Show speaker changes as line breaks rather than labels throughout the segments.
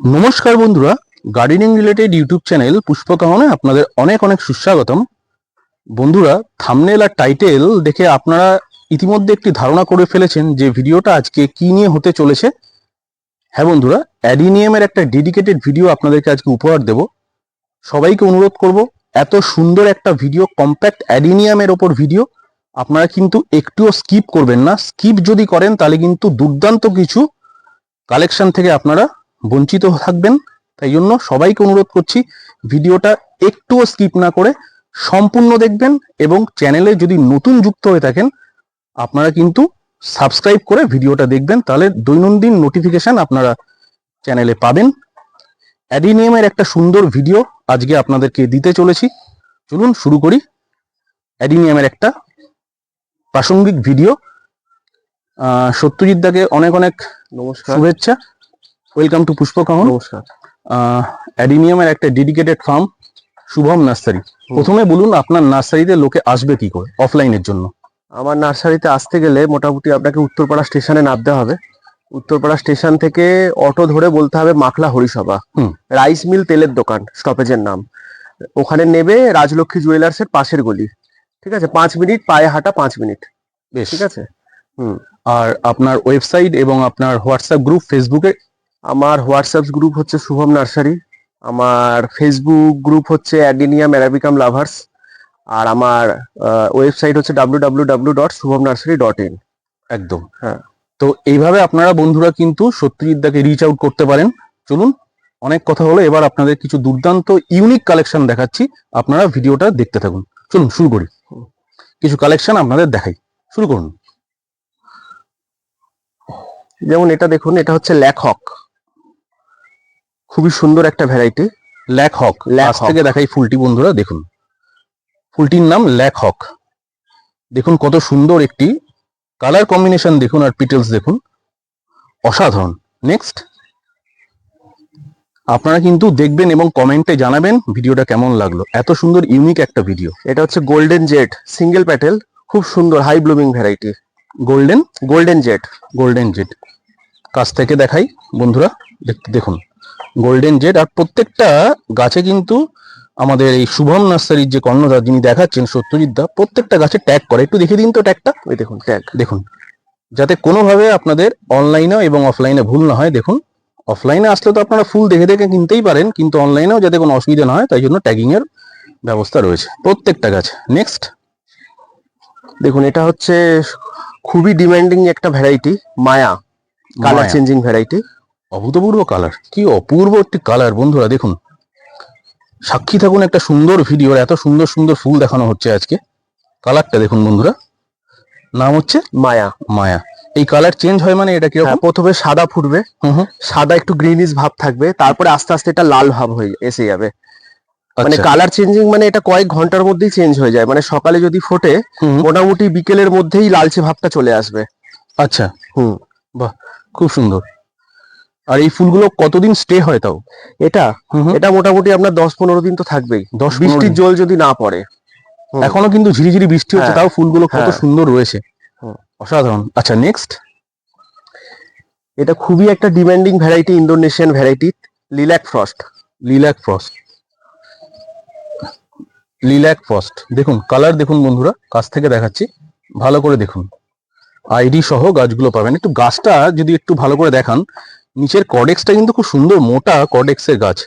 নমস্কার বন্ধুরা gardening related YouTube channel পুষ্পকাহনে আপনাদের অনেক অনেক সুস্বাগতম। বন্ধুরা থামনেল আর টাইটেল দেখে আপনারা ইতিমধ্যে একটি ধারণা করে ফেলেছেন যে ভিডিওটা আজকে কি নিয়ে হতে চলেছে। হ্যাঁ বন্ধুরা অ্যাডিনিয়ামের একটা ডেডিকেটেড ভিডিও আপনাদেরকে আজকে উপহার দেব। সবাইকে অনুরোধ করব, এত সুন্দর একটা ভিডিও কম্প্যাক্ট অ্যাডিনিয়ামের ওপর ভিডিও আপনারা কিন্তু একটুও স্কিপ করবেন না। স্কিপ যদি করেন, তাহলে কিন্তু দুর্দান্ত কিছু কালেকশন থেকে আপনারা বঞ্চিত থাকবেন তাই জন্য সবাইকে অনুরোধ করছি ভিডিওটা একটুও স্কিপ না করে সম্পূর্ণ দেখবেন এবং চ্যানেলে যদি নতুন যুক্ত হয়ে থাকেন আপনারা কিন্তু সাবস্ক্রাইব করে ভিডিওটা দেখবেন তাহলে দৈনন্দিন নোটিফিকেশন আপনারা চ্যানেলে পাবেন। অ্যাডিনিয়ামের একটা সুন্দর ভিডিও আজকে আপনাদেরকে দিতে চলেছি। চলুন শুরু করি। অ্যাডিনিয়ামের একটা প্রাসঙ্গিক ভিডিও সত্যজিৎ দাকে অনেক অনেক
নমস্কার।
শুভেচ্ছা। ওয়েলকাম টু পুষ্প পুষ্পকাহন
নমস্কার।
অ্যাডিনিয়ামের একটা ডেডিকেটেড ফার্ম শুভম নার্সারি। প্রথমে বলুন আপনার নার্সারিতে লোকে আসবে কি করে অফলাইনের জন্য?
আমার নার্সারিতে আসতে গেলে মোটামুটি আপনাকে উত্তরপাড়া স্টেশনে নামতে হবে। উত্তরপাড়া স্টেশন থেকে অটো ধরে বলতে হবে মাখলা হরিসভা।
হুম।
রাইস মিল তেলের দোকান স্টপেজের নাম। ওখানে নেবে রাজলক্ষ্মী জুয়েলার্সের পাশের গলি। ঠিক আছে? পাঁচ মিনিট পায়ে হাঁটা পাঁচ মিনিট।
বেশ।
ঠিক আছে? হুম।
আর আপনার ওয়েবসাইট এবং আপনার হোয়াটসঅ্যাপ গ্রুপ ফেসবুকে
আমার হোয়াটসঅ্যাপ গ্রুপ হচ্ছে শুভম নার্সারি আমার ফেসবুক গ্রুপ হচ্ছে অ্যাডিনিয়াম অ্যারাবিকাম লাভার্স আর আমার ওয়েবসাইট হচ্ছে W W W dot Shubham nursery dot in
একদম।
হ্যাঁ।
তো এইভাবে আপনারা বন্ধুরা কিন্তু সত্যজিৎ দাকে রিচ আউট করতে পারেন। চলুন অনেক কথা হলো এবার আপনাদের কিছু দুর্দান্ত ইউনিক কালেকশন দেখাচ্ছি। আপনারা ভিডিওটা দেখতে থাকুন। চলুন শুরু করি। কিছু কালেকশন আপনাদের দেখাই। শুরু করুন।
যেমন এটা দেখুন এটা হচ্ছে ল্যাখক খুবই সুন্দর একটা ভ্যারাইটি
ল্যাক হক। কাছ থেকে দেখাই ফুলটি বন্ধুরা দেখুন। ফুলটির নাম ল্যাক হক। দেখুন কত সুন্দর একটি কালার কম্বিনেশন দেখুন আর পিটেলস দেখুন। অসাধারণ। নেক্সট আপনারা কিন্তু দেখবেন এবং কমেন্টে জানাবেন ভিডিওটা কেমন লাগল। এত সুন্দর ইউনিক একটা ভিডিও
এটা হচ্ছে গোল্ডেন জেড সিঙ্গেল প্যাটেল খুব সুন্দর high blooming variety
golden
golden jet
golden jet কাছ থেকে দেখাই বন্ধুরা দেখ- দেখুন। গোল্ডেন জেড আর প্রত্যেকটা গাছে কিন্তু আমাদের এই শুভম নার্সারির যে কর্ণধার যিনি দেখাচ্ছেন সত্যজিৎ দা প্রত্যেকটা গাছে ট্যাগ করে। একটু দেখে দিন তো ট্যাগটা
ওই দেখুন ট্যাগ
দেখুন। যাতে কোনোভাবে আপনাদের অনলাইনে এবং অফলাইনে ভুল না হয় দেখুন। অফলাইনে আসলে তো আপনারা ফুল দেখে দেখে কিনতেই পারেন কিন্তু অনলাইনেও যাতে কোনো অসুবিধা না হয় তাই জন্য ট্যাগিং এর ব্যবস্থা রয়েছে প্রত্যেকটা গাছে। নেক্সট
দেখুন এটা হচ্ছে খুবই ডিমান্ডিং একটা variety Maya colour changing variety
অভূতপূর্ব কালার কি অপূর্ব একটি কালার বন্ধুরা দেখুন। সাক্ষী থাকুন একটা সুন্দর ভিডিওর এত সুন্দর সুন্দর ফুল দেখানো হচ্ছে আজকে। কালারটা দেখুন বন্ধুরা। নাম হচ্ছে
মায়া।
মায়া। এই কালার চেঞ্জ হয় মানে এটা কীরকম?
হ্যাঁ, প্রথমে সাদা ফুটবে। সাদা একটু গ্রিনিশ ভাব থাকবে। তারপরে আস্তে আস্তে এটা লাল ভাব হয়ে এসে যাবে। মানে
আচ্ছা,
কালার চেঞ্জিং মানে এটা কয়েক ঘণ্টার মধ্যেই চেঞ্জ হয়ে যায়। মানে সকালে যদি ফোটে মোটামুটি বিকেলের মধ্যেই লালচে ভাবটা চলে আসবে।
আচ্ছা।
হুম।
বাহ খুব সুন্দর। আর এই ফুলগুলো কতদিন স্টে হয় তাও?
এটা এটা মোটামুটি আপনার দশ পনেরো দিন তো থাকবেই।
দশ
বৃষ্টির জল যদি না পড়ে।
এখনও কিন্তু ঝিরিঝিরি বৃষ্টি হচ্ছে
হ্যাঁ,
তাও ফুলগুলো কত
হ্যাঁ।
সুন্দর রয়েছে। অসাধারণ। আচ্ছা নেক্সট
এটা খুবই একটা demanding variety Indonesian variety lilac frost
lilac frost lilac frost দেখুন কালার দেখুন বন্ধুরা কাছ থেকে দেখাচ্ছি। ভালো করে দেখুন। আইডি সহ গাছগুলো পাবেন। একটু গাছটা যদি একটু ভালো করে দেখান নিচের কডেক্সটা কিন্তু খুব সুন্দর মোটা কডেক্সের গাছ।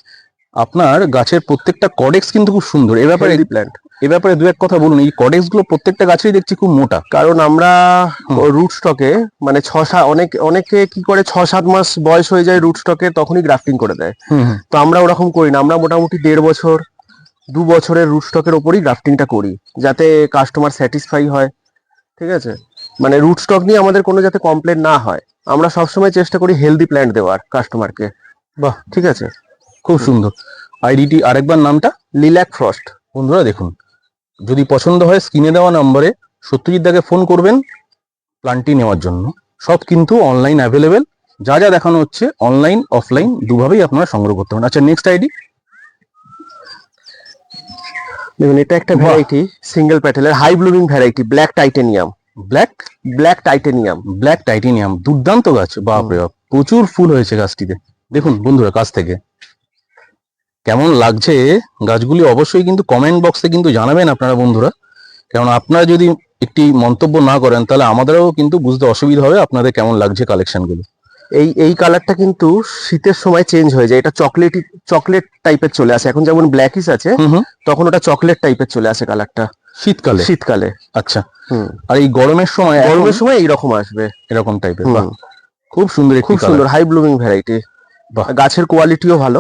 আপনার গাছের প্রত্যেকটা কডেক্স কিন্তু খুব সুন্দর। এ ব্যাপারে
প্ল্যান্ট
এ ব্যাপারে দু এক কথা বলুন এই কডেক্সগুলো প্রত্যেকটা গাছেই দেখছি খুব মোটা।
কারণ আমরা রুট স্টকে মানে ছ সাত অনেক অনেকে কি করে ছ সাত মাস বয়স হয়ে যায় রুট স্টকে তখনই গ্রাফটিং করে দেয়। তো আমরা ওরকম করি না আমরা মোটামুটি দেড় বছর দু বছরের রুট স্টকের ওপরই গ্রাফটিংটা করি যাতে কাস্টমার স্যাটিসফাই হয় ঠিক আছে? মানে রুট স্টক নিয়ে আমাদের কোনো যাতে কমপ্লেন না হয়। আমরা সবসময় চেষ্টা করি হেলদি প্ল্যান্ট দেওয়ার কাস্টমারকে
বাহ
ঠিক আছে।
খুব সুন্দর। আইডিটি আরেকবার নামটা
লিল্যাক ফ্রস্ট
বন্ধুরা দেখুন। যদি পছন্দ হয় স্ক্রিনে দেওয়া নম্বরে সত্যজিৎ দাকে ফোন করবেন প্ল্যানটি নেওয়ার জন্য। সব কিন্তু অনলাইন অ্যাভেলেবেল যা যা দেখানো হচ্ছে অনলাইন অফলাইন দুভাবেই আপনারা সংগ্রহ করতে পারেন। আচ্ছা নেক্সট আইডি
দেখুন এটা একটা ভ্যারাইটি সিঙ্গেল প্যাটেলের high blooming variety black titanium
black
black titanium
black titanium দুর্দান্ত গাছ বাপরে বাপ। প্রচুর ফুল হয়েছে গাছটিতে। দেখুন বন্ধুরা কাছ থেকে। কেমন লাগছে গাছগুলি অবশ্যই কিন্তু কমেন্ট বক্সে কিন্তু জানাবেন আপনারা বন্ধুরা। কারণ আপনারা যদি একটি মন্তব্য না করেন তাহলে আমাদেরও কিন্তু বুঝতে অসুবিধা হবে আপনাদের কেমন লাগছে কালেকশনগুলো
এই এই কালারটা কিন্তু শীতের সময় চেঞ্জ হয়ে যায়। এটা চকলেট চকলেট টাইপের চলে আসে। এখন যেমন ব্ল্যাকিস আছে তখন ওটা চকলেট টাইপের চলে আসে কালারটা
শীতকালে?
শীতকালে।
আচ্ছা। আর এই গরমের সময়
গরমের সময় এইরকম আসবে।
এরকম টাইপের খুব সুন্দর
খুব সুন্দর হাই ব্লুমিং ভ্যারাইটি গাছের কোয়ালিটিও ভালো।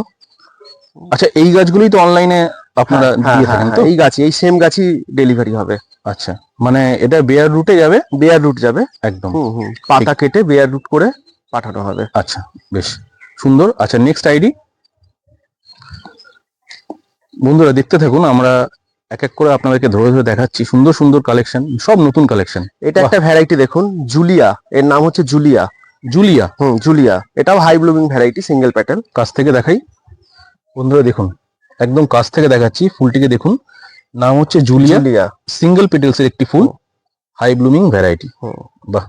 আচ্ছা এই গাছগুলোই তো অনলাইনে আপনারা
হ্যাঁ,
দিয়ে
হ্যাঁ,
থাকেন
হ্যাঁ,
তো?
এই গাছই এই সেম গাছই ডেলিভারি হবে।
আচ্ছা। মানে এটা বেয়ার রুটে যাবে?
বেয়ার রুট যাবে।
একদম।
হুম হুম। পাতা কেটে বেয়ার রুট করে পাঠানো হবে।
আচ্ছা বেশ। সুন্দর। আচ্ছা নেক্সট আইডি বন্ধুরা দেখতে থাকুন আমরা এক এক করে আপনাদেরকে ধরে ধরে দেখাচ্ছি। সুন্দর সুন্দর কালেকশন সব নতুন কালেকশন
এটা একটা ভ্যারাইটি দেখুন জুলিয়া এর নাম হচ্ছে জুলিয়া
জুলিয়া
হুম জুলিয়া এটাও high blooming variety single pattern
কাছ থেকে দেখাই। বন্ধুরা দেখুন একদম কাছ থেকে দেখাচ্ছি ফুলটিকে দেখুন। নাম হচ্ছে জুলিয়া
জুলিয়া
সিঙ্গেল পেটেলস এর একটি ফুল হাই ব্লুমিং ভ্যারাইটি
হুম।
বাহ।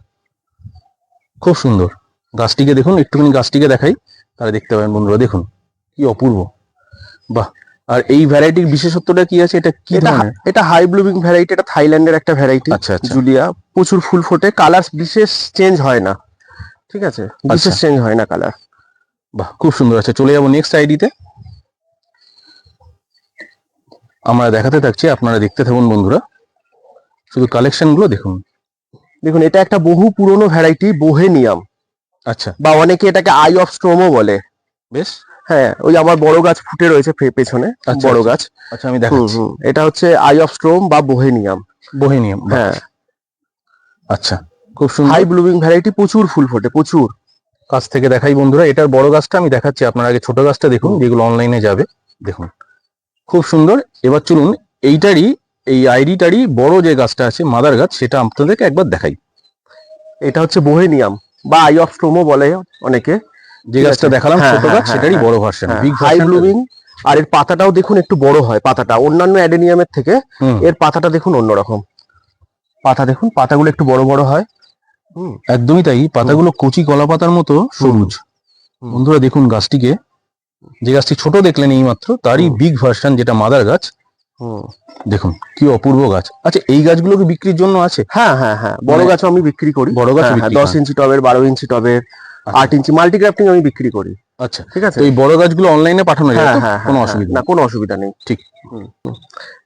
খুব সুন্দর। গাছটিকে দেখুন একটুখানি গাছটিকে দেখাই তাহলে দেখতে পাবেন বন্ধুরা দেখুন কি অপূর্ব। বাহ। আর এই ভ্যারাইটির বিশেষত্বটা কি আছে? এটা কি
এটা হাই ব্লুমিং ভ্যারাইটি এটা থাইল্যান্ডের একটা ভ্যারাইটি
আচ্ছা আচ্ছা।
জুলিয়া প্রচুর ফুল ফোটে কালার বিশেষ চেঞ্জ হয় না। ঠিক আছে? বিশেষ
আচ্ছা।
চেঞ্জ হয় না কালার
বাহ খুব সুন্দর। আছে চলে যাব নেক্সট আইডিতে আমরা দেখাতে থাকছি আপনারা দেখতে থাকুন বন্ধুরা। শুধু কালেকশনগুলো দেখুন।
দেখুন এটা একটা বহু পুরনো ভ্যারাইটি বোহেনিয়াম
আচ্ছা।
বা অনেকে এটাকে আই অফ স্ট্রোমও বলে।
বেশ।
হ্যাঁ ওই আমার বড় গাছ ফুটে রয়েছে পেছনে
আচ্ছা,
বড়
আচ্ছা।
গাছ।
আচ্ছা আমি দেখাচ্ছি।
এটা হচ্ছে আই অফ স্ট্রোম বা বোহেনিয়াম
বোহেনিয়াম
হ্যাঁ।
আচ্ছা খুব সুন্দর।
হাই ব্লুমিং ভ্যারাইটি প্রচুর ফুল ফোটে প্রচুর।
কাছ থেকে দেখাই বন্ধুরা এটার বড় গাছটা আমি দেখাচ্ছি আপনার আগে ছোট গাছটা দেখুন যেগুলো অনলাইনে যাবে দেখুন। খুব সুন্দর। এবার চলুন এইটারই এই আইডিটারই বড় যে গাছটা আছে মাদার গাছ সেটা আপনাদেরকে একবার দেখাই।
এটা হচ্ছে বোহেনিয়াম বা আই অফ স্ট্রোমও বলে অনেকে।
যে গাছটা দেখালাম
হ্যাঁ,
ছোট
হ্যাঁ,
গাছ
হ্যাঁ,
সেটারই। বড় ভার্সন বিগ
হাই ব্লুমিং আর এর পাতাটাও দেখুন একটু বড় হয় পাতাটা। অন্যান্য অ্যাডেনিয়ামের থেকে এর পাতাটা দেখুন অন্যরকম। পাতা দেখুন পাতাগুলো একটু বড় বড় হয়।
একদমই তাই পাতাগুলো কচি কলা পাতার মতো সবুজ। বন্ধুরা দেখুন গাছটিকে। যে গাছটি ছোট দেখলেন এই মাত্র তারই বিগ ভার্সন যেটা মাদার গাছ। দেখুন কি অপূর্ব গাছ। আচ্ছা এই গাছগুলো কি বিক্রির জন্য আছে?
হ্যাঁ হ্যাঁ হ্যাঁ। বড়
মানে
গাছও আমি বিক্রি করি।
বড় বিক্রি
দশ ইঞ্চি টবের বারো ইঞ্চি টবের। আট ইঞ্চি মাল্টি গ্রাফটিং আমি বিক্রি করি।
আচ্ছা।
ঠিক আছে?
এই বড় গাছগুলো অনলাইনে পাঠানো যায়
হ্যাঁ হ্যাঁ
কোনো
হ্যাঁ,
অসুবিধা
না কোনো অসুবিধা নেই।
ঠিক।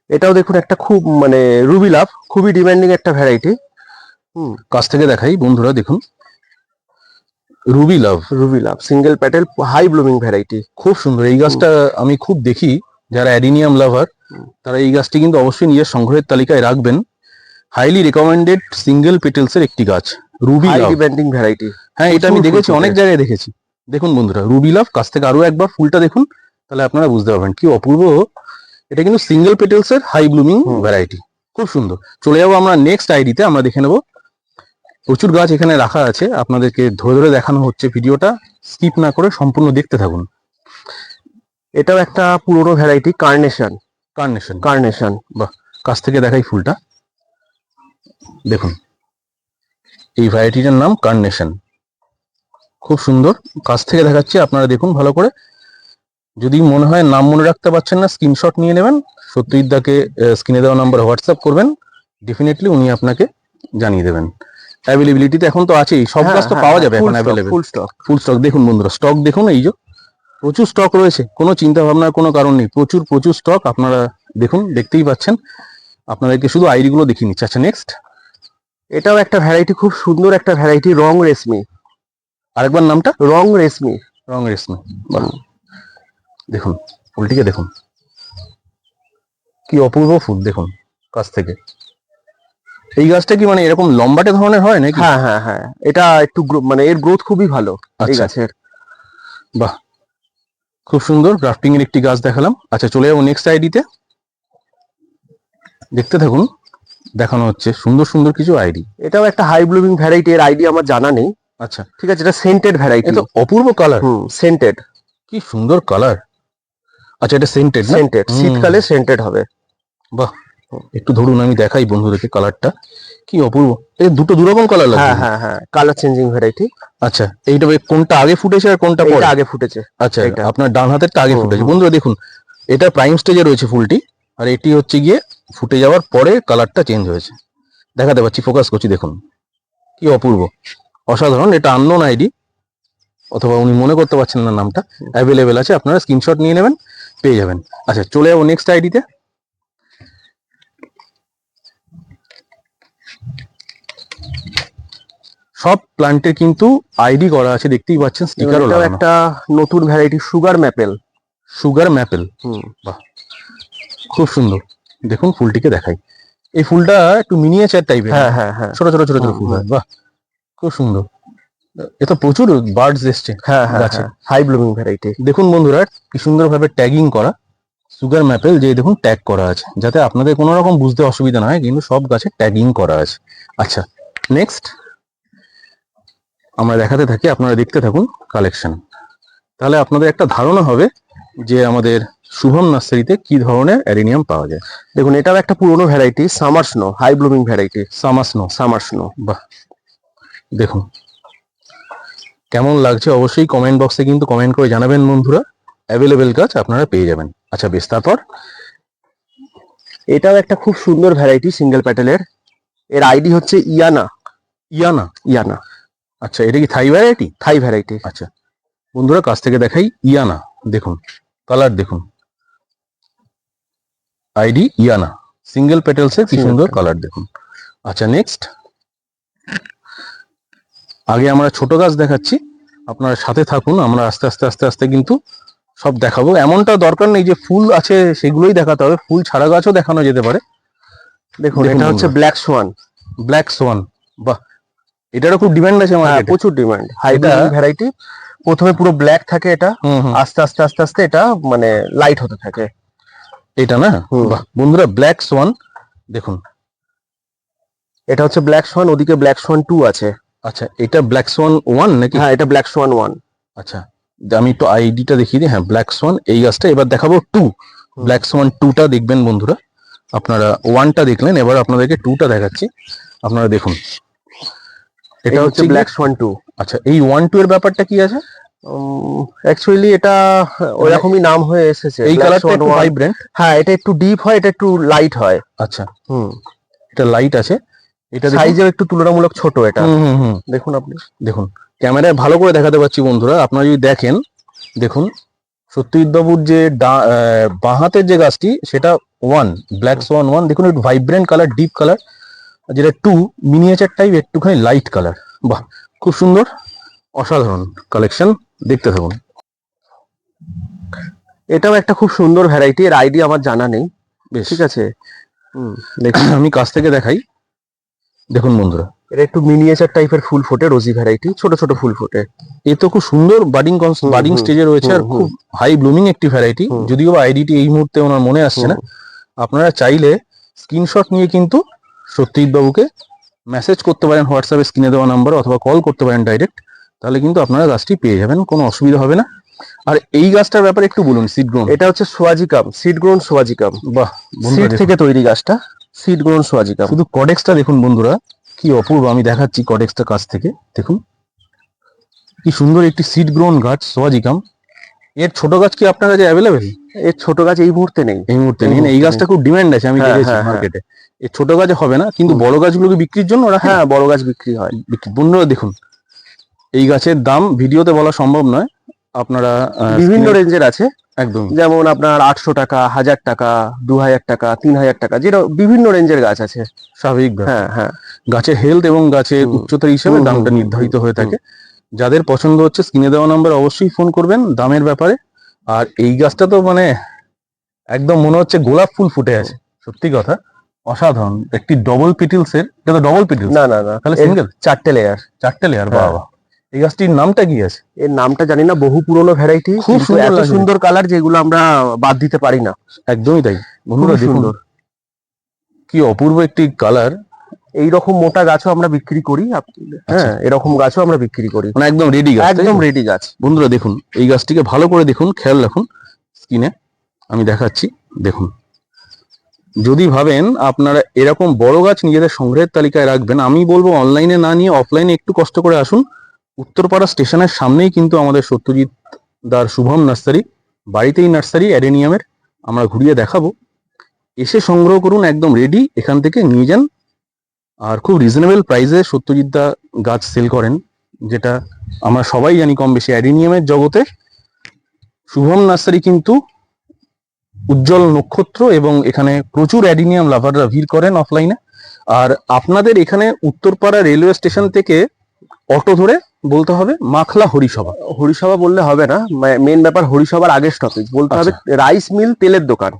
এটাও দেখুন একটা খুব মানে রুবি লাভ খুবই ডিমান্ডিং একটা ভ্যারাইটি হুম।
কাছ থেকে দেখাই বন্ধুরা দেখুন। Ruby love.
Ruby love single petal high blooming variety
খুব সুন্দর। এই গাছটা আমি খুব দেখি যারা অ্যাডিনিয়াম লাভার তারা এই গাছটি কিন্তু অবশ্যই নিজের সংগ্রহের তালিকায় রাখবেন। হাইলি রেকমেন্ডেড সিঙ্গেল পেটেলসের একটি গাছ রুবি
ডিমান্ডিং ভ্যারাইটি
হ্যাঁ এটা আমি দেখেছি অনেক জায়গায় দেখেছি। দেখুন বন্ধুরা রুবি লাভ কাছ থেকে আরও একবার ফুলটা দেখুন তাহলে আপনারা বুঝতে পারবেন কি অপূর্ব। এটা কিন্তু সিঙ্গেল পেটেলস এর হাই ব্লুমিং ভ্যারাইটি খুব সুন্দর। চলে যাব আমরা নেক্সট আইডিতে আমরা দেখে নেব। প্রচুর গাছ এখানে রাখা আছে আপনাদেরকে ধরে ধরে দেখানো হচ্ছে ভিডিওটা স্কিপ না করে সম্পূর্ণ দেখতে থাকুন।
এটাও একটা পুরনো ভ্যারাইটি কার্নেশন
কার্নেশন
কার্নেশন
কাছ থেকে দেখাই ফুলটা। দেখুন এই ভ্যারাইটিটার নাম কার্নেশন খুব সুন্দর। কাছ থেকে দেখাচ্ছি আপনারা দেখুন ভালো করে। যদি মনে হয় নাম মনে রাখতে পারছেন না স্ক্রিনশট নিয়ে নেবেন। সত্যজিৎদাকে স্ক্রিনে দেওয়া নাম্বার হোয়াটসঅ্যাপ করবেন। ডেফিনেটলি উনি আপনাকে জানিয়ে দেবেন। অ্যাভেলেবিলিটিতে এখন তো আছেই। সব গাছ তো পাওয়া যাবে এখন available
full stock
full stock দেখুন বন্ধুরা স্টক দেখুন এই যে। প্রচুর স্টক রয়েছে কোনো চিন্তা ভাবনার কোনো কারণ নেই। প্রচুর প্রচুর স্টক আপনারা দেখুন দেখতেই পাচ্ছেন। আপনাদেরকে শুধু আইডি গুলো দেখিয়ে নিচ্ছি। আচ্ছা নেক্সট
এটাও একটা ভ্যারাইটি খুব সুন্দর একটা ভ্যারাইটি রং রেশমি।
আরেকবার নামটা
রং রেশমি।
রং রেশমি দেখুন ফুলটিকে দেখুন। কি অপূর্ব ফুল দেখুন কাছ থেকে। এই গাছটা কি মানে এরকম লম্বাটে ধরনের হয় নাকি?
হ্যাঁ হ্যাঁ হ্যাঁ। এটা একটু মানে এর গ্রোথ খুবই ভালো এই
আচ্ছা।
গাছের।
বাহ। খুব সুন্দর গ্রাফটিং এর একটি গাছ দেখালাম। আচ্ছা চলে যাব নেক্সট আইডিতে। দেখতে থাকুন দেখানো হচ্ছে সুন্দর সুন্দর কিছু আইডি।
এটাও একটা হাই ব্লুমিং ভ্যারাইটি এর আইডি আমার জানা নেই।
আচ্ছা।
ঠিক আছে এটা সেন্টেড ভ্যারাইটি
এটা অপূর্ব কালার
হুম সেন্টেড
কি সুন্দর কালার আচ্ছা এটা সেন্টেড না?
সেন্টেড শীতকালে সেন্টেড হবে।
বাহ। একটু ধরুন আমি দেখাই বন্ধুদেরকে কালারটা কি অপূর্ব। এই দুটো দুরকম কালার লাগছে
হ্যাঁ হ্যাঁ হ্যাঁ। কালার চেঞ্জিং ভ্যারাইটি
আচ্ছা এইটা কোনটা আগে ফুটেছে আর কোনটা পরে?
আগে ফুটেছে।
আচ্ছা
এটা।
আপনার ডান হাতেরটা আগে ফুটেছে। বন্ধুরা দেখুন এটা প্রাইম স্টেজে রয়েছে ফুলটি আর এটি হচ্ছে গিয়ে ফুটে যাওয়ার পরে কালারটা চেঞ্জ হয়েছে। দেখাতে পাচ্ছি ফোকাস করছি দেখুন। কি অপূর্ব। অসাধারণ এটা আননোন আইডি অথবা উনি মনে করতে পারছেন না নামটা অ্যাভেলেবেল আছে আপনারা স্ক্রিনশট নিয়ে নেবেন পেয়ে যাবেন। আচ্ছা চলে যাব নেক্সট আইডিতে সব প্লান্টের কিন্তু আইডি করা আছে দেখতেই পাচ্ছেন স্টিকারও লাগানো।
একটা নতুন variety sugar maple
sugar maple
hmm.
খুব সুন্দর। দেখুন ফুলটিকে দেখাই। এই ফুলটা একটু মিনিয়েচার টাইপের
হ্যাঁ হ্যাঁ হ্যাঁ।
ছোট ছোট ছোট ছোট ফুল বাহ। খুব সুন্দর। এ তো প্রচুর বার্ডস এসছে
হ্যাঁ হ্যাঁ
গাছে।
হাই ব্লুমিং ভ্যারাইটি
দেখুন বন্ধুরা কি সুন্দরভাবে ট্যাগিং করা। সুগার ম্যাপেল যে দেখুন ট্যাগ করা আছে। যাতে আপনাদের কোনো রকম বুঝতে অসুবিধা না হয় কিন্তু সব গাছে ট্যাগিং করা আছে। আচ্ছা নেক্সট আমরা দেখাতে থাকি আপনারা দেখতে থাকুন কালেকশন তাহলে আপনাদের একটা ধারণা হবে যে আমাদের শুভম নার্সারিতে কি ধরনের অ্যারিনিয়াম পাওয়া যায়।
দেখুন এটাও একটা পুরনো variety summer snow high blooming variety
summer snow
summer snow
বাহ। দেখুন। কেমন লাগছে অবশ্যই কমেন্ট বক্সে কিন্তু কমেন্ট করে জানাবেন বন্ধুরা। অ্যাভেলেবেল গাছ আপনারা পেয়ে যাবেন। আচ্ছা বেশ তারপর?
এটাও একটা খুব সুন্দর ভ্যারাইটি সিঙ্গেল প্যাটেলের এর। আইডি হচ্ছে ইয়ানা।
ইয়ানা?
ইয়ানা।
আচ্ছা এটা কি থাই ভ্যারাইটি
থাই ভ্যারাইটি
আচ্ছা বন্ধুরা কাছ থেকে দেখাই ইয়ানা। দেখুন কালার দেখুন। আইডি ইয়ানা। সিঙ্গেল পেটেলসের কি সুন্দর কালার দেখুন। আচ্ছা নেক্সট আগে আমরা ছোট গাছ দেখাচ্ছি। আপনারা সাথে থাকুন আমরা আস্তে আস্তে আস্তে আস্তে কিন্তু সব দেখাবো। এমনটা দরকার নেই যে ফুল আছে সেগুলোই দেখাতে হবে। ফুল ছাড়া গাছও দেখানো যেতে পারে।
দেখুন এটা হচ্ছে ব্ল্যাক সোয়ান
ব্ল্যাক সোয়ান বাহ! এটারও খুব ডিমান্ড আছে
হ্যাঁ
মার্কেটে
প্রচুর ডিমান্ড হাই
এটা-
ব্লুমিং ভ্যারাইটি প্রথমে পুরো ব্ল্যাক থাকে এটা। আস্তে আস্তে আস্তে আস্তে এটা মানে লাইট হতে থাকে।
এটা না? বন্ধুরা ব্ল্যাক সোয়ান দেখুন।
এটা হচ্ছে ব্ল্যাক সোয়ান ওদিকে ব্ল্যাক সোয়ান টু আছে।
আচ্ছা এটা ব্ল্যাক সোয়ান ওয়ান নাকি?
হ্যাঁ এটা ব্ল্যাক সোয়ান ওয়ান
আচ্ছা আমি একটু আইডিটা দেখিয়ে দিই। হ্যাঁ ব্ল্যাক সোয়ান এই গাছটা এবার দেখাবো টু ব্ল্যাক সোয়ান টুটা দেখবেন বন্ধুরা। আপনারা ওয়ানটা দেখলেন এবার আপনাদেরকে টুটা দেখাচ্ছি। আপনারা দেখুন।
এটা হচ্ছে ব্ল্যাক সোয়ান টু
আচ্ছা এই ওয়ান টু এর ব্যাপারটা কি আছে?
অ্যাকচুয়ালি এটা ওইরকমই নাম হয়ে এসেছে
এই কালারটা একটু ভাইব্রেন্ট
হ্যাঁ এটা একটু ডিপ হয় এটা একটু লাইট হয়।
আচ্ছা।
হুম।
এটা লাইট আছে। এটা।
সাইজেও একটু তুলনামূলক ছোট এটা।
হুম হুম হুম।
দেখুন আপনি।
দেখুন ক্যামেরায় ভালো করে দেখাতে পাচ্ছি বন্ধুরা। আপনারা যদি দেখেন দেখুন সত্যজিৎবাবুর যে বাঁ হাতের যে গাছটি সেটা ওয়ান ব্ল্যাক সোয়ান ওয়ান দেখুন একটু ভাইব্রেন্ট কালার ডিপ কালার যেটা টু মিনিয়েচার টাইপ একটুখানি লাইট কালার বাহ খুব সুন্দর অসাধারণ কালেকশন দেখতে থাকুন।
এটাও একটা খুব সুন্দর ভ্যারাইটি এর আইডি আমার জানা নেই।
বেশ।
ঠিক আছে? হুম। দেখুন
আমি কাছ থেকে দেখাই। দেখুন বন্ধুরা
এটা একটু মিনিয়েচার টাইপের ফুল ফোটে রোজি ভ্যারাইটি ছোট ছোট ফুল ফোটে।
এ তো খুব সুন্দর বাডিং বাডিং স্টেজে রয়েছে আর খুব হাই ব্লুমিং একটি ভ্যারাইটি। যদিও আইডিটি এই মুহূর্তে ওনার মনে আসছে না। আপনারা চাইলে স্ক্রিনশট নিয়ে কিন্তু সত্যজিৎ বাবুকে মেসেজ করতে পারেন হোয়াটসঅ্যাপে স্ক্রিনে দেওয়া নাম্বার অথবা কল করতে পারেন ডাইরেক্ট তাহলে কিন্তু আপনারা গাছটি পেয়ে যাবেন কোনো অসুবিধা হবে না। আর এই গাছটার ব্যাপারে একটু বলুন সিড গ্রোন
এটা হচ্ছে সোয়াজিকাম সিড গ্রোন সোয়াজিকাম।
বাহ
সিড থেকে তৈরি গাছটা। সিড গ্রোন সোয়াজিকাম
শুধু কডেক্সটা দেখুন বন্ধুরা কি অপূর্ব আমি দেখাচ্ছি কডেক্সটা কাছ থেকে দেখুন। কি সুন্দর একটি সিড গ্রোন গাছ সোয়াজিকাম। এর ছোট গাছ কি আপনার কাছে অ্যাভেলেবেল
এর ছোট গাছ এই মুহূর্তে নেই।
এই মুহূর্তে নেই। এই গাছটা খুব ডিমান্ড আছে আমি
হ্যাঁ,
দেখেছি
হ্যাঁ, হ্যাঁ।
মার্কেটে এই ছোট গাছ হবে না কিন্তু বড় গাছগুলোকে বিক্রির জন্য ওরা
হ্যাঁ বড় গাছ বিক্রি হয়।
বন্ধুরা দেখুন। এই গাছের দাম ভিডিওতে বলা সম্ভব নয়। আপনারা
বিভিন্ন রেঞ্জের আছে।
একদম।
যেমন আপনার আটশো টাকা হাজার টাকা দু হাজার টাকা তিন হাজার টাকা যেটা বিভিন্ন রেঞ্জের গাছ আছে।
স্বাভাবিক
হ্যাঁ হ্যাঁ।
গাছের হেলথ এবং গাছের। উচ্চতার হিসেবে দামটা নির্ধারিত হয়ে থাকে। যাদের পছন্দ হচ্ছে স্ক্রিনে দেওয়া নাম্বার অবশ্যই ফোন করবেন দামের ব্যাপারে। আর এই গাছটা তো মানে একদম মনে হচ্ছে গোলাপ ফুল ফুটে আছে। সত্যি কথা অসাধারণ। একটি ডবল পিটিলস এর এটা তো ডবল পিটিলস
না না না।
তাহলে সিঙ্গেল
চারটে লেয়ার
চারটে লেয়ার। বাবা এই গাছটির নামটা কি আছে?
এর নামটা জানি না বহু পুরনো ভ্যারাইটি
খুব সুন্দর
এত সুন্দর কালার যেগুলো আমরা বাদ দিতে পারি না।
একদমই তাই। বন্ধুরা দেখুন
সুন্দর।
কি অপূর্ব একটি কালার
এই রকম মোটা গাছও আমরা বিক্রি করি হ্যাঁ এরকম গাছও আমরা বিক্রি করি।
মানে একদম রেডি গাছ
একদম রেডি গাছ।
বন্ধুরা দেখুন এই গাছটিকে ভালো করে দেখুন খেয়াল রাখুন স্কিনে আমি দেখাচ্ছি দেখুন। যদি ভাবেন আপনারা এরকম বড় গাছ নিজেদের সংগ্রহের তালিকায় রাখবেন আমি বলব অনলাইনে না নিয়ে অফলাইনে একটু কষ্ট করে আসুন। উত্তরপাড়া স্টেশনের সামনেই কিন্তু আমাদের সত্যজিৎ দার শুভম নার্সারি, বাড়িতেই নার্সারি অ্যাডেনিয়ামের আমরা ঘুরিয়ে দেখাবো। এসে সংগ্রহ করুন, একদম রেডি এখান থেকে নিয়ে যান। আর খুব রিজনেবল প্রাইসে সত্যজিৎ দা গাছ সেল করেন, যেটা আমরা সবাই জানি কম বেশি অ্যাডেনিয়ামের জগতে। শুভম নার্সারি কিন্তু উজ্জ্বল নক্ষত্র এবং এখানে প্রচুর অ্যাডিনিয়াম লাভাররা ভিড় করেন অফলাইনে আর আপনাদের এখানে উত্তরপাড়া রেলওয়ে স্টেশন থেকে অটো ধরে বলতে হবে মাখলা হরিসভা।
হরিসভা বললে হবে না মেন ব্যাপার হরিসভার আগের স্টপেজ বলতে হবে রাইস মিল তেলের দোকান।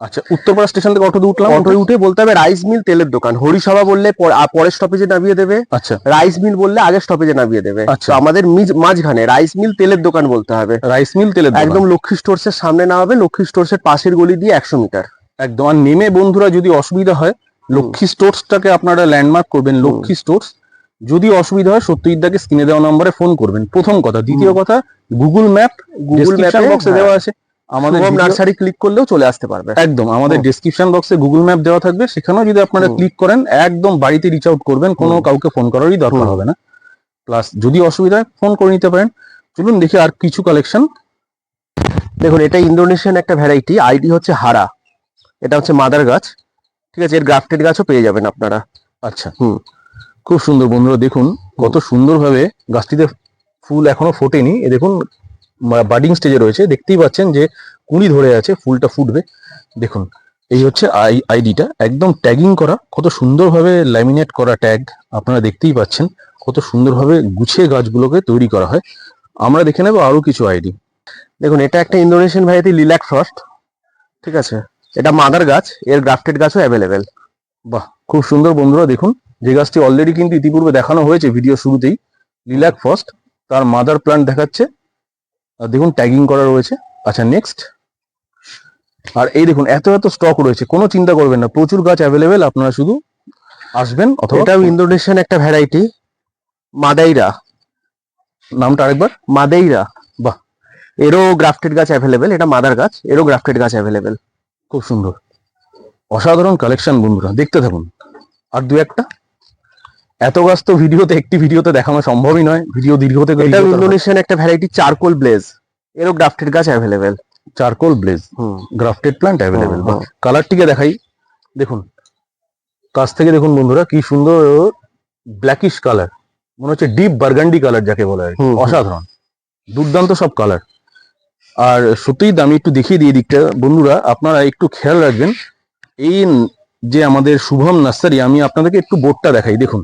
আচ্ছা উত্তরপাড়া স্টেশন থেকে অটো উঠলাম?
অটোয় উঠে বলতে হবে রাইস মিল তেলের দোকান। হরিসভা বললে পর- পরের স্টপেজে নামিয়ে দেবে।
আচ্ছা।
রাইস মিল বললে আগের স্টপেজে নামিয়ে দেবে।
আচ্ছা।
আমাদের মাঝখানে রাইস মিল তেলের দোকান বলতে হবে।
রাইস মিল তেলের।
একদম লক্ষ্মী স্টোর্স এর সামনে নামাবে লক্ষ্মী স্টোর্স এর পাশের গলি দিয়ে একশো মিটার।
একদম। আর নেমে বন্ধুরা যদি অসুবিধা হয় লক্ষ্মী স্টোর্সটাকে আপনারা ল্যান্ডমার্ক করবেন। লক্ষ্মী স্টোর্স যদি অসুবিধা হয় সত্যজিৎদাকে স্ক্রিনে দেওয়া নম্বরে ফোন করবেন। প্রথম কথা। দ্বিতীয় কথা গুগল ম্যাপ
গুগল ম্যাপে
বক্সে দেওয়া আছে। আমাদের
আমাদের নার্সারি ক্লিক করলেও চলে আসতে পারবে।
একদম আমাদের। ডেসক্রিপশন বক্সে গুগল ম্যাপ দেওয়া থাকবে। সেখানেও যদি আপনারা ক্লিক করেন একদম বাড়িতে রিচ আউট করবেন। কোনো কাউকে ফোন করারই দরকার হবে না। প্লাস যদি অসুবিধা হয় ফোন করে নিতে পারেন। চলুন দেখি আর কিছু কালেকশন
দেখুন এটা ইন্দোনেশিয়ান একটা ভ্যারাইটি আইডি হচ্ছে হারা। এটা হচ্ছে মাদার গাছ। ঠিক আছে এর গ্রাফটেড গাছও পেয়ে যাবেন আপনারা।
আচ্ছা।
হুম।
খুব সুন্দর বন্ধুরা, দেখুন কত সুন্দরভাবে গাছটিতে ফুল এখনও ফোটেনি। এ দেখুন বাডিং স্টেজে রয়েছে। দেখতেই পাচ্ছেন যে কুঁড়ি ধরে আছে, ফুলটা ফুটবে। দেখুন, এই হচ্ছে আই আইডিটা একদম ট্যাগিং করা, কত সুন্দরভাবে ল্যামিনেট করা ট্যাগ আপনারা দেখতেই পাচ্ছেন। কত সুন্দরভাবে গুছিয়ে গাছগুলোকে তৈরি করা হয়। আমরা দেখে নেব আরও কিছু আইডি
দেখুন, এটা একটা ইন্দোনেশিয়ান ভ্যারাইটি লিল্যাক ফ্রস্ট ঠিক আছে? এটা মাদার গাছ, এর গ্রাফটেড গাছও অ্যাভেলেবেল
বাহ, খুব সুন্দর বন্ধুরা, দেখুন। যে গাছটি অলরেডি কিন্তু ইতিপূর্বে দেখানো হয়েছে ভিডিও শুরুতেই লিলাক ফার্স্ট তার মাদার প্ল্যান্ট দেখাচ্ছে। আর দেখুন ট্যাগিং করা রয়েছে। আচ্ছা নেক্সট আর এই দেখুন এত এত স্টক রয়েছে কোনো চিন্তা করবেন না প্রচুর গাছ অ্যাভেলেবেল আপনারা শুধু আসবেন অথবা
এটাও ইন্দোনেশিয়ান একটা ভ্যারাইটি মাদাইরা
নামটা আরেকবার।
মাদাইরা
বাহ।
এরও গ্রাফটেড গাছ অ্যাভেলেবেল এটা মাদার গাছ এরও গ্রাফটেড গাছ অ্যাভেলেবেল
খুব সুন্দর। অসাধারণ কালেকশন বন্ধুরা দেখতে থাকুন। আর দু একটা। এত গাছ তো ভিডিওতে একটি ভিডিওতে দেখানো সম্ভবই নয়। ভিডিও দীর্ঘ থেকে
এটাও ইন্দোনেশিয়ান একটা ভ্যারাইটি চারকোল ব্লেজ এরও গ্রাফটেড গাছ available
charcoal blaze
hmm.
Grafted plant available কালারটিকে দেখাই। দেখুন কাছ থেকে দেখুন বন্ধুরা কি সুন্দর ব্ল্যাকিশ কালার মনে হচ্ছে ডিপ বার্গান্ডি কালার যাকে বলে
হুম।
অসাধারণ। দুর্দান্ত সব কালার আর সত্যিই দামি একটু দেখিয়ে দিই দিকটা বন্ধুরা আপনারা একটু খেয়াল রাখবেন। এই যে আমাদের শুভম নার্সারি আমি আপনাদেরকে একটু বোর্ডটা দেখাই। দেখুন।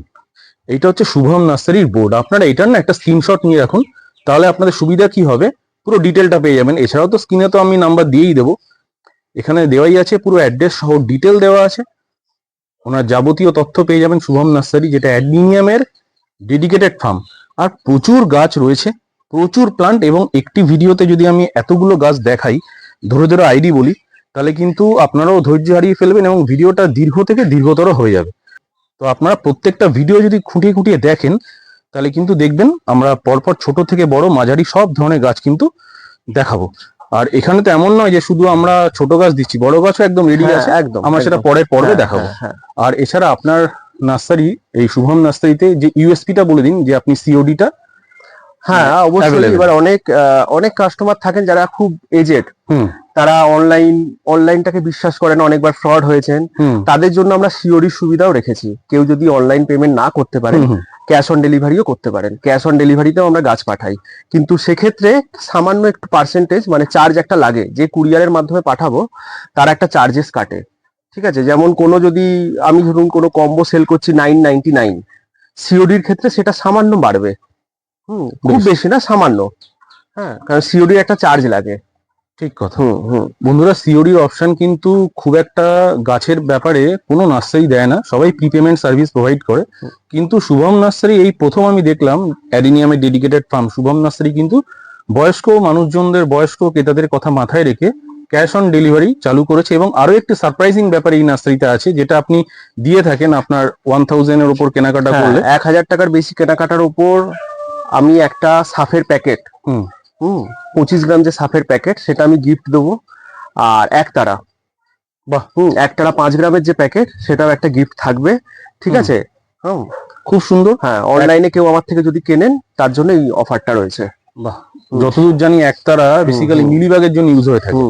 এইটা হচ্ছে শুভম নার্সারির বোর্ড আপনারা এটার না একটা স্ক্রিনশট নিয়ে রাখুন, তাহলে আপনাদের সুবিধা কি হবে? পুরো ডিটেলটা পেয়ে যাবেন। এছাড়াও তো স্ক্রিনে তো আমি নাম্বার দিয়েই দেবো। এখানে দেওয়াই আছে, পুরো অ্যাড্রেস সহ ডিটেল দেওয়া আছে। ওনার যাবতীয় তথ্য পেয়ে যাবেন শুভম নার্সারি, যেটা অ্যাডমিনিয়ামের ডেডিকেটেড ফার্ম আর প্রচুর গাছ রয়েছে, প্রচুর প্লান্ট এবং একটি ভিডিওতে যদি আমি এতগুলো গাছ দেখাই, ধরে ধরে আইডি বলি, তাহলে কিন্তু আপনারাও ধৈর্য হারিয়ে ফেলবেন এবং ভিডিওটা দীর্ঘ থেকে দীর্ঘতর হয়ে যাবে। তো আপনারা প্রত্যেকটা ভিডিও যদি খুঁটিয়ে খুঁটিয়ে দেখেন তাহলে কিন্তু দেখবেন আমরা পরপর ছোট থেকে বড় মাঝারি সব ধরনের গাছ কিন্তু দেখাবো। আর এখানে তো এমন নয় যে শুধু আমরা ছোট গাছ দিচ্ছি বড় গাছও একদম রেডি
হ্যাঁ,
আছে
একদম
আমরা সেটা
পরে
পরের পর্বে
হ্যাঁ,
দেখাবো।
হ্যাঁ।
আর এছাড়া আপনার নার্সারি এই শুভম নার্সারিতে যে ইউএসপিটা বলে দিন যে আপনি সিওডিটা
হ্যাঁ অবশ্যই
available।
এবার অনেক অনেক কাস্টমার থাকেন যারা খুব এজেড
হুম।
তারা অনলাইন অনলাইনটাকে বিশ্বাস করেন অনেকবার ফ্রড হয়েছেন। তাদের জন্য আমরা সিওরি সুবিধাও রেখেছি। কেউ যদি অনলাইন পেমেন্ট না করতে পারেন
হুম।
ক্যাশ অন ডেলিভারিও করতে পারেন। ক্যাশ অন ডেলিভারিতেও আমরা গাছ পাঠাই। কিন্তু সেক্ষেত্রে সামান্য একটু পার্সেন্টেজ মানে চার্জ একটা লাগে। যে কুরিয়ারের মাধ্যমে পাঠাবো তার একটা চার্জেস কাটে। ঠিক আছে? যেমন কোনো যদি আমি ধরুন কোনো কম্বো সেল করছি নাইন নাইনটি নাইন সিওডির ক্ষেত্রে সেটা সামান্য বাড়বে। হুম খুব
বেশি।
না সামান্য। হ্যাঁ কারণ সিওডির একটা চার্জ লাগে।
ঠিক কথা।
হুম হুম।
বন্ধুরা সিওডির অপশন কিন্তু খুব একটা গাছের ব্যাপারে কোনো নার্সারি দেয় না। সবাই প্রিপেমেন্ট সার্ভিস প্রোভাইড করে। কিন্তু শুভম নার্সারি এই প্রথম আমি দেখলাম অ্যাডিনিয়ামের ডেডিকেটেড ফার্ম শুভম নার্সারি কিন্তু বয়স্ক মানুষজনদের বয়স্ক ক্রেতাদের কথা মাথায় রেখে ক্যাশ অন ডেলিভারি চালু করেছে। এবং আরও একটি সারপ্রাইজিং ব্যাপার এই নার্সারিতে আছে যেটা আপনি দিয়ে থাকেন আপনার ওয়ান থাউজেন্ডের উপর কেনাকাটা
হ্যাঁ,
করলে।
এক হাজার টাকার বেশি কেনাকাটার উপর আমি একটা সাফের প্যাকেট
হুম।
হুম পঁচিশ গ্রাম যে সাফের প্যাকেট সেটা আমি গিফট দেবো। আর এক তারা।
বাহ।
হুম একটানা পাঁচ গ্রামের যে প্যাকেট সেটাও একটা গিফট থাকবে। ঠিক আছে? হুম।
খুব সুন্দর।
হ্যাঁ অনলাইনে কেউ আমার থেকে যদি কেনেন তার জন্য এই অফারটা রয়েছে।
বাহ। যতদূর জানি একতারা বেসিক্যালি মিলিবাগের জন্য ইউজ হয়ে থাকে।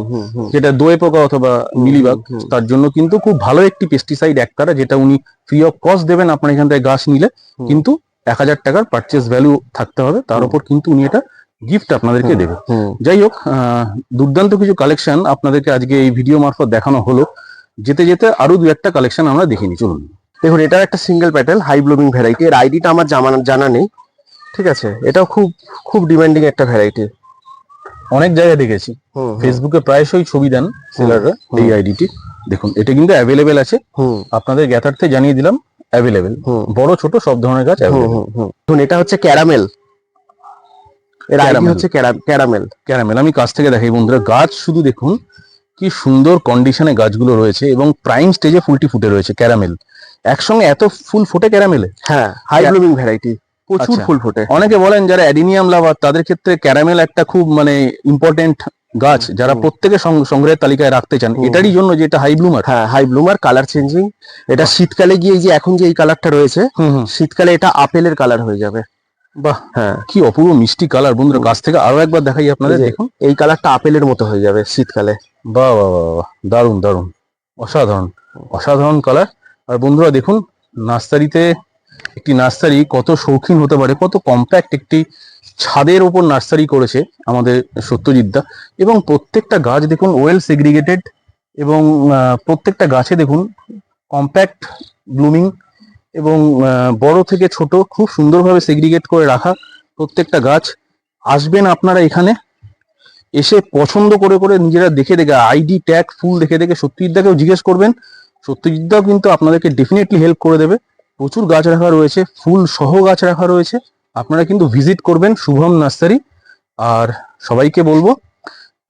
যেটা দোয়ে পোকা অথবা মিলিবাগ। তার জন্য কিন্তু খুব ভালো একটি পেস্টিসাইড একতারা যেটা উনি ফ্রি অফ কস্ট দেবেন আপনার এখান থেকে গাছ নিলে। কিন্তু এক হাজার টাকার পারচেস ভ্যালু থাকতে হবে। তার উপর কিন্তু উনি এটা গিফট আপনাদেরকে দেবে। যাই হোক দুর্দান্ত কিছু কালেকশন আপনাদেরকে আজকে এই ভিডিও মারফত দেখানো হলো। যেতে যেতে আরও দু একটা কালেকশন আমরা দেখিনি চলুন।
দেখুন এটাও একটা single petal high blooming variety এর আইডিটা আমার জানা জানা নেই। ঠিক আছে? এটাও খুব খুব ডিমান্ডিং একটা ভ্যারাইটি
অনেক জায়গায় দেখেছি। ফেসবুকে প্রায়শই ছবি দেন সেলাররা। এই আইডিটি দেখুন এটা কিন্তু অ্যাভেলেবেল আছে। আপনাদের জ্ঞাতার্থে জানিয়ে দিলাম। অ্যাভেলেবেল বড় ছোট সব ধরনের গাছ
দেখুন এটা হচ্ছে ক্যারামেল এর আইডি হচ্ছে ক্যারামেল
ক্যারামেল আমি কাছ থেকে দেখাই বন্ধুরা গাছ শুধু দেখুন কি সুন্দর কন্ডিশনে গাছগুলো রয়েছে এবং প্রাইম স্টেজে ফুলটি ফুটে রয়েছে ক্যারামেল একসঙ্গে এত ফুল ফোটে ক্যারামেলে
হ্যাঁ হাই ব্লুমিং ভ্যারাইটি প্রচুর
আচ্ছা।
ফুল ফোটে।
অনেকে বলেন যারা অ্যাডিনিয়াম লাভার তাদের ক্ষেত্রে ক্যারামেল একটা খুব মানে ইম্পর্টেন্ট গাছ যারা। প্রত্যেকে সংগ্রহের তালিকায় রাখতে চান এটারই জন্য যে এটা হাই ব্লুমার
হ্যাঁ হাই ব্লুমার কালার চেঞ্জিং এটা শীতকালে গিয়ে যে এখন যে এই কালারটা রয়েছে শীতকালে এটা আপেলের কালার হয়ে যাবে।
বাহ
হ্যাঁ।
কি অপূর্ব মিষ্টি কালার বন্ধুরা। কাছ থেকে আরও একবার দেখাই আপনাদের দেখুন।
এই কালারটা আপেলের মতো হয়ে যাবে শীতকালে।
বাহ বাহ বাহ বাহ দারুণ দারুণ। অসাধারণ অসাধারণ কালার আর বন্ধুরা দেখুন নার্সারিতে একটি নার্সারি কত শৌখিন হতে পারে কত কম্প্যাক্ট একটি ছাদের ওপর নার্সারি করেছে আমাদের সত্যজিৎদা এবং প্রত্যেকটা গাছ দেখুন ওয়েল সেগ্রিগেটেড এবং প্রত্যেকটা গাছে দেখুন কম্প্যাক্ট ব্লুমিং এবং বড় থেকে ছোট খুব সুন্দরভাবে সেগ্রিগেট করে রাখা প্রত্যেকটা গাছ। আসবেন আপনারা এখানে, এসে পছন্দ করে করে নিজেরা দেখে দেখে আইডি ট্যাগ ফুল দেখে দেখে সত্যজিৎদাকেও জিজ্ঞেস করবেন। সত্যজিৎদাও কিন্তু আপনাদেরকে ডেফিনেটলি হেল্প করে দেবে। প্রচুর গাছ রাখা রয়েছে, ফুল সহ গাছ রাখা রয়েছে। আপনারা কিন্তু ভিজিট করবেন শুভম নার্সারি। আর সবাইকে বলব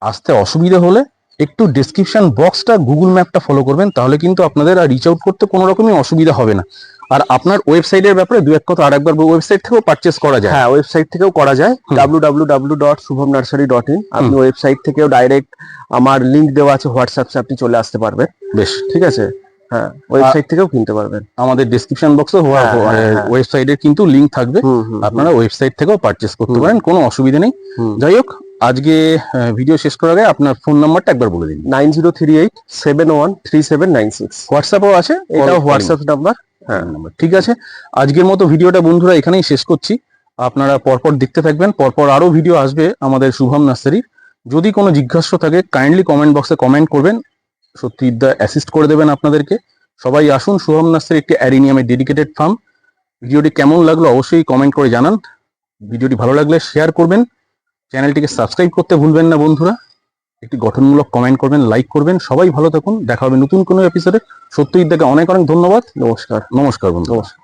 আসতে অসুবিধা হলে একটু ডিসক্রিপশন বক্সটা গুগল ম্যাপটা ফলো করবেন তাহলে কিন্তু আপনাদের আর রিচ আউট করতে কোনো রকমই অসুবিধা হবে না। আর আপনার ওয়েবসাইটের ব্যাপারে দু এক কথা আর একবার ওয়েবসাইট থেকেও পারচেস করা যায়।
হ্যাঁ ওয়েবসাইট থেকেও করা যায়। W W W dot Shubham nursery dot in আপনি ওয়েবসাইট থেকেও ডাইরেক্ট আমার লিঙ্ক দেওয়া আছে হোয়াটসঅ্যাপে আপনি চলে আসতে পারবেন।
বেশ।
ঠিক আছে? হ্যাঁ ওয়েবসাইট থেকেও কিনতে পারবেন।
আমাদের ডিসক্রিপশন বক্সে। ওয়েবসাইটের কিন্তু লিংক থাকবে। আপনারা ওয়েবসাইট থেকেও পারচেস করতে পারেন কোনো অসুবিধা নেই। যাই হোক আজকে ভিডিও শেষ করার আগে আপনার ফোন নাম্বারটা একবার বলে দিন।
Nine zero three eight seven one three seven nine six.
হোয়াটসঅ্যাপও আছে
এটাও হোয়াটসঅ্যাপ নাম্বার
হ্যাঁ ঠিক আছে। আজকের মতো ভিডিওটা বন্ধুরা এখানেই শেষ করছি। আপনারা পরপর দেখতে থাকবেন পরপর আরও ভিডিও আসবে আমাদের শুভম নার্সারির। যদি কোনো জিজ্ঞাসা থাকে কাইন্ডলি কমেন্ট বক্সে কমেন্ট করবেন। সত্যি অ্যাসিস্ট করে দেবেন আপনাদেরকে। সবাই আসুন শুভম নাস্তের একটি অ্যারিনিয়ামের ডেডিকেটেড ফার্ম ভিডিওটি কেমন লাগল অবশ্যই কমেন্ট করে জানান। ভিডিওটি ভালো লাগলে শেয়ার করবেন। চ্যানেলটিকে সাবস্ক্রাইব করতে ভুলবেন না বন্ধুরা। একটি গঠনমূলক কমেন্ট করবেন লাইক করবেন। সবাই ভালো থাকুন। দেখা হবে নতুন কোনো এপিসোডে সত্যি অনেক অনেক ধন্যবাদ।
নমস্কার।
নমস্কার বন্ধু
নমস্কার।